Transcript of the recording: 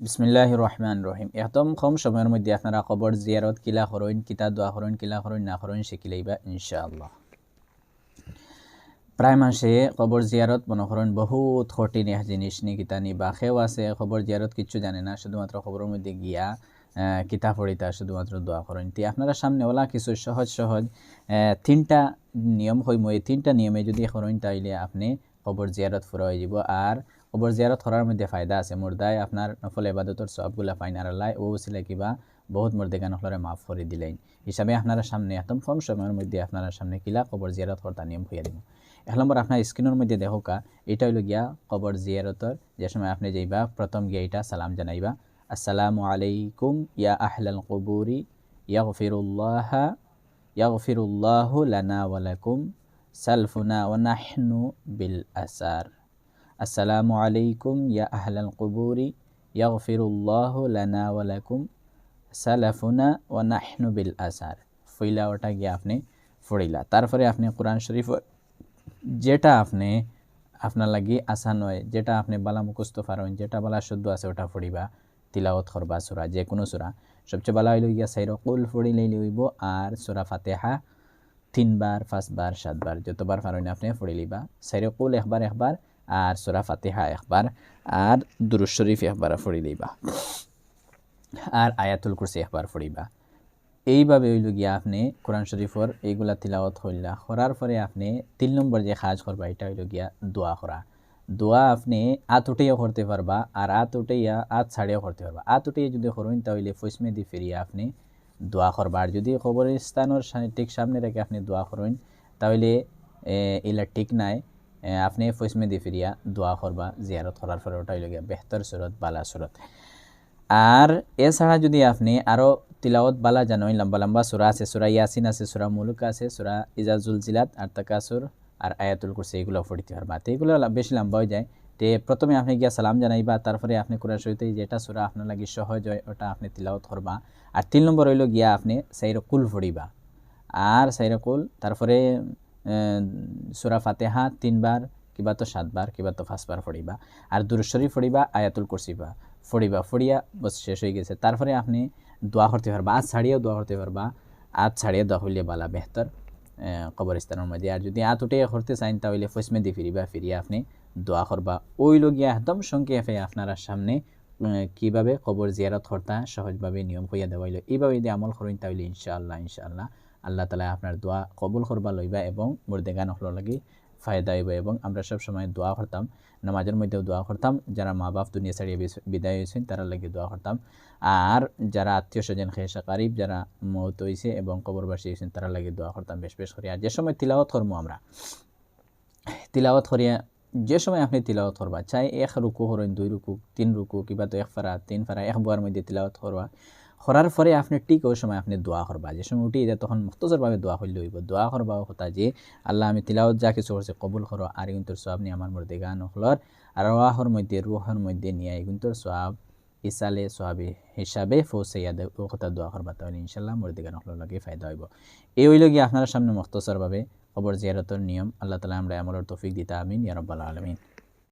বিসমিল্লাহ রহমান রহিম। একদম কম সময়ের মধ্যে আপনারা খবর জিয়ারত, কিলা করইন কিতা দোয়া করইন কিলা করইন না করইন শিখিলেইবা ইনশাআল্লাহ। প্রায় মাসে খবর জিয়ারত মনে বহুত কঠিন এক জিনিস নি কিতা নি বা খেও আছে। খবর জিয়ারত কিচ্ছু জানে না, শুধুমাত্র খবরের মধ্যে গিয়া কিতা পড়িতা, শুধুমাত্র দোয়া করেন তি আপনারা সামনে ওলা কিছু সহজ সহজ তিনটা নিয়ম হইম। এই তিনটা নিয়মে যদি করেন তাইলে আপনি খবর জিয়ারত ফুরা হয়ে যাব আর কবর জিয়ারত করার মধ্যে ফায়দা আছে মুর্দায় আপনার নফল এবাদতর সবগুলা ফাইন আর আল্লাহ ও ছিল কিবা বহুত মুর্দেগা নফলরে মাফ করে দিলেন হিসাবে আপনারা সামনে একদম কম সময়ের মধ্যে আপনারা সামনে কিলা কবর জিয়ারত করতা নিয়ম হইয়া দিব এক নম্বর আপনার স্ক্রিনের মধ্যে কা এটা হইল গিয়া কবর জিয়ারতর যে সময় আপনি যাইবা প্রথম গিয়া এটা সালাম জানাইবা আসসালামু আলাইকুম ইয়া আহলাল কবুরি ইয়াগফিরুল্লাহ ইয়াগফিরুল্লাহ লানা ওয়ালাকুম সালফুনা ওয়া নাহনু বিল আসার আসসালামু আলাইকুম ইয়া আহলাল কুবুরি, ইয়াগফিরুল্লাহ লানা ওয়ালাকুম সালাফুনা ওয়া নাহনু বিল আসার। ফইলা ওটা গিয়ে আপনি ফড়িলা। তারপরে আপনি কোরআন শরীফ যেটা আপনি, আপনার লাগি আসান হয়, যেটা আপনি বালা মুখস্থ পারেন যেটা বালা শুদ্ধ আছে ওটা ফড়িবা তিলাওত করবা সুরা, যে কোনো সুরা। সবচেয়ে বালা হইল গিয়া সাইর, কুল ফড়িলেই লইব আর সুরা ফাতেহা তিনবার, পাঁচবার, সাতবার, যতবার পারেন আপনি ফড়ি লিবা সাইর কুল একবার একবার আর সুরা ফাতিহা একবার আর দুরুজ শরীফ একবার ফড়ি দিবা আর আয়াতুল কুরসি একবার ফড়িবা এইভাবে হইল গিয়া আপনি কোরআন শরীফর এইগুলা তিলাওয়াত হইলা করার পরে আপনি তিন নম্বর যে কাজ করবা, এটা হইল গিয়া দোয়া করা। দোয়া আপনি আত উঠাইয়া করতে পারবা আর আত উঠাইয়া আত ছাড়িয়া করতে পারবা। আত উঠাইয়া যদি করেন, তাহলে ফসমে দি ফিরিয়া আপনি দোয়া করবা। আর যদি কবরস্থানের ঠিক সামনে রেখে আপনি দোয়া করেন, তাহলে এলা ঠিক নাই আপনি ফৈসমে দি ফিরিয়া দোয়া করবা, জিয়ারত করার পরে ওটাই লগিয়া বেহতর সুরত, বালা সুরত। আর এছাড়া যদি আপনি আরও তিলাওত বালা জানোই লম্বা লম্বা সুরা আছে, সুরা ইয়াসিন আছে, সুরা মুলুক আছে, সুরা ইজাজুল জিলাত, আর তাকাসুর, আর আয়াতুল কুরসি, এগুলো পড়িতে পারবা। তো এগুলো বেশি লম্বা হয়ে যায়। তে প্রথমে আপনি গিয়া সালাম জানাইবা, তারপরে আপনি কোরআন সহিত যেটা সুরা আপনার লাগে সহজ হয়, ওটা আপনি তিলাওত করবা। আর তিন নম্বর হইল গিয়া আপনি সাইর কুল ফড়িবা আর সাইর কুল তারপরে সুরা ফাতেহা তিনবার, কিবা তো সাতবার, কিবা তো পাঁচবার ফড়িবা আর দুরুশ্বরী ফড়িবা আয়াতুল কুরসিবা। ফড়িবা ফড়িয়া বস শেষ হয়ে গেছে। তারপরে আপনি দোয়া করতে পারবা, আজ ছাড়িয়েও দোয়া করতে পারবা। আজ ছাড়িয়ে দোয়া হইলে বালা বেহতর কবরস্থানের মধ্যে। আর যদি আত উঠে করতে চাইন তাহলে ফসমে দিয়ে ফিরিবা, ফিরিয়ে আপনি দোয়া করবা। ওই লগিয়া একদম সংক্ষেপে আপনারা সামনে কীভাবে কবর জিয়ারত করতা সহজভাবে নিয়ম হইয়া দেওয়াইল এইভাবে যদি আমল করেন, তাহলে ইনশাআল্লাহ ইনশাআল্লাহ। আল্লাহ তালা আপনার দোয়া কবুল করবা, লইবা এবং মুর্দেগা নকল লাগি ফায়দা হইব এবং আমরা সব সময় দোয়া করতাম, নামাজের মধ্যেও দোয়া করতাম। যারা মা বাপ দুনিয়া ছাড়িয়ে বিদায় হয়েছেন তারা লাগে দোয়া করতাম। আর যারা আত্মীয় স্বজন খেয়েসা কারিব যারা মৌত হয়েছে এবং কবরবাসী হয়েছেন তারা লাগে দোয়া করতাম বেশ বেশ করি আর যে সময় তিলাওয়াত করব আমরা, তিলাওয়াত করিয়া, যে সময় আপনি তিলাওয়াত করবা, চাই এক রুকু হরেন দুই রুকু, তিন রুকু, কিবা তো এক ফারা, তিন ফারা, এক বোয়ার মধ্যে তিলাওয়াত করবা। করার পরে আপনি ঠিক ওই সময় আপনি দোয়া করবা। যে সময় উঠি যায় তখন মুক্তজরভাবে দোয়া করলে হইব। দোয়া করবা হতা যে, আল্লাহ, আমি তিলাওত যা কিছু করছে কবুল করো, আর কিন্তু আপনি আমার মধ্যে গান হলর আর রাহর মধ্যে, রুহর মধ্যে নিয়ে কিন্তু সব ইসালে সোয়াবি হিসাবে ফৌসাইয়াদ ও কথা দোয়া করবা তাহলে ইনশাল্লাহ মর্দি গান হলো লাগে ফায়দা হইব। এই হইল গিয়ে আপনার সামনে মুক্তসরভাবে খবর জিয়ারতর নিয়ম। আল্লাহ তালা আমরা আমলের তফিক দিতা আমিন ইয়ারব্বাল আলমিন।